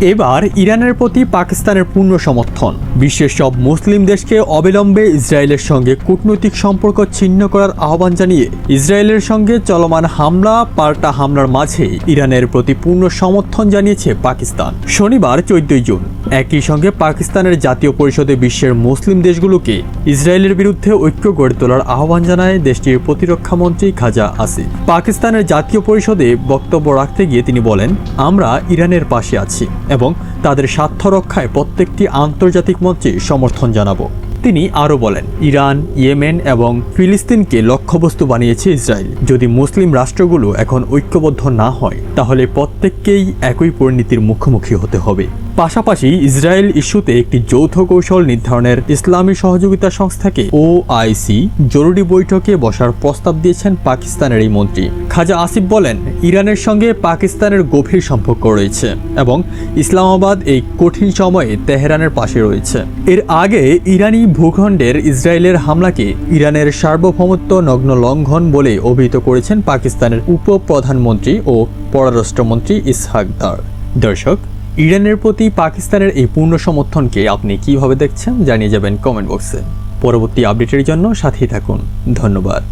এবার ইরানের প্রতি পাকিস্তানের পূর্ণ সমর্থন। বিশ্বের সব মুসলিম দেশকে অবিলম্বে ইসরায়েলের সঙ্গে কূটনৈতিক সম্পর্ক ছিন্ন করার আহ্বান জানিয়ে ইসরায়েলের সঙ্গে চলমান হামলা, পাল্টা হামলার মাঝে ইরানের প্রতি পূর্ণ সমর্থন জানিয়েছে পাকিস্তান। শনিবার চোদ্দই জুন, একই সঙ্গে পাকিস্তানের জাতীয় পরিষদে বিশ্বের মুসলিম দেশগুলোকে ইসরায়েলের বিরুদ্ধে ঐক্য গড়ে তোলার আহ্বান জানায় দেশটির প্রতিরক্ষা মন্ত্রী খাজা আসিফ। পাকিস্তানের জাতীয় পরিষদে বক্তব্য রাখতে গিয়ে তিনি বলেন, আমরা ইরানের পাশে আছি এবং তাদের স্বার্থ রক্ষায় প্রত্যেকটি আন্তর্জাতিক মঞ্চে সমর্থন জানাব। তিনি আরও বলেন, ইরান, ইয়েমেন এবং ফিলিস্তিনকে লক্ষ্যবস্তু বানিয়েছে ইসরায়েল। যদি মুসলিম রাষ্ট্রগুলো এখন ঐক্যবদ্ধ না হয় তাহলে প্রত্যেককেই একই পরিণতির মুখোমুখি হতে হবে। পাশাপাশি ইসরায়েল ইস্যুতে একটি যৌথ কৌশল নির্ধারণের ইসলামী সহযোগিতা সংস্থাকে ওআইসি জরুরি বৈঠকে বসার প্রস্তাব দিয়েছেন পাকিস্তানের এই মন্ত্রী। খাজা আসিফ বলেন, ইরানের সঙ্গে পাকিস্তানের গভীর সম্পর্ক রয়েছে এবং ইসলামাবাদ এই কঠিন সময়ে তেহরানের পাশে রয়েছে। এর আগে ইরানি ভূখণ্ডের ইসরায়েলের হামলাকে ইরানের সার্বভৌমত্ব নগ্ন লঙ্ঘন বলে অভিহিত করেছেন পাকিস্তানের উপপ্রধানমন্ত্রী ও পররাষ্ট্রমন্ত্রী ইসহাক দার। দর্শক, ইরানের প্রতি পাকিস্তানের এই পূর্ণ সমর্থনকে আপনি কীভাবে দেখছেন জানিয়ে যাবেন কমেন্ট বক্সে। পরবর্তী আপডেটের জন্য সাথেই থাকুন। ধন্যবাদ।